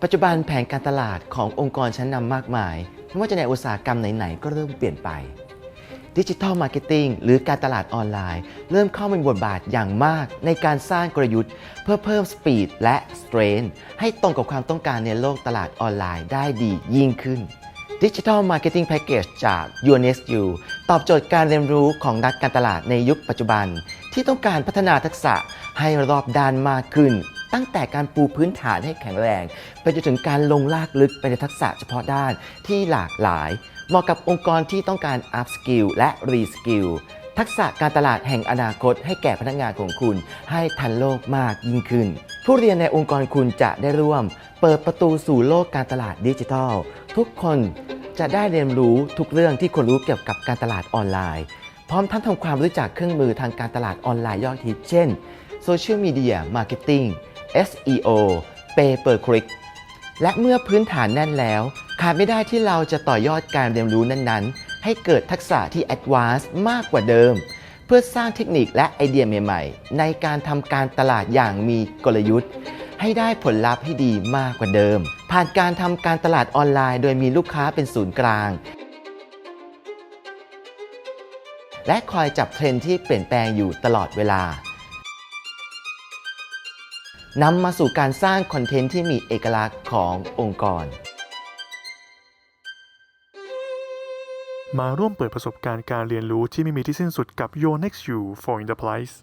ปัจจุบันแผนการตลาดขององค์กรชั้นนำมากมาย ไม่ว่าจะในอุตสาหกรรมไหนๆ ก็เริ่มเปลี่ยนไปดิจิทัลมาร์เก็ตติ้งหรือการตลาดออนไลน์ เริ่มเข้ามามีบทบาทอย่างมากในการสร้างกลยุทธ์ เพื่อเพิ่มสปีดและสเตรนให้ตรงกับความต้องการในโลกตลาดออนไลน์ได้ดียิ่งขึ้น Digital Marketing Package จาก UNSU ตอบโจทย์การเรียนรู้ของนักการตลาดในยุคปัจจุบัน ที่ต้องการพัฒนาทักษะให้รอบด้านมากขึ้น ตั้งแต่การปูพื้นฐานให้แข็งแรง ไปจนถึงการลงลากลึกไปในทักษะเฉพาะด้านที่หลากหลาย เหมาะกับองค์กรที่ต้องการ up skill และ re skill ทักษะการตลาดแห่งอนาคตให้แก่พนักงานของคุณ ให้ทันโลกมากยิ่งขึ้น ผู้เรียนในองค์กรคุณจะได้ร่วม เปิดประตูสู่โลกการตลาดดิจิทัล ทุกคนจะได้เรียนรู้ทุกเรื่องที่ควรรู้เกี่ยวกับการตลาดออนไลน์ พร้อมทั้งทำความรู้จักเครื่องมือทางการตลาดออนไลน์ยอดฮิตเช่น Social Media Marketing SEO Pay per click และเมื่อพื้นฐานแน่นแล้วขาดไม่ได้ที่เราจะต่อยอดการเรียนรู้นั้นๆ ให้เกิดทักษะที่ Advanced มากกว่าเดิม เพื่อสร้างเทคนิคและไอเดียใหม่ๆ ในการทำการตลาดอย่างมีกลยุทธ์ ให้ได้ผลลัพธ์ให้ดีมากกว่าเดิม ผ่านการทำการตลาดออนไลน์ โดยมีลูกค้าเป็นศูนย์กลาง และคอยจับเทรนด์ที่เปลี่ยนแปลงอยู่ตลอดเวลา นำมาสู่การสร้างคอนเทนต์ที่มีเอกลักษณ์ขององค์กร มาร่วมเปิดประสบการณ์การเรียนรู้ที่ไม่มีที่สิ้นสุดกับ Your Next You for Enterprise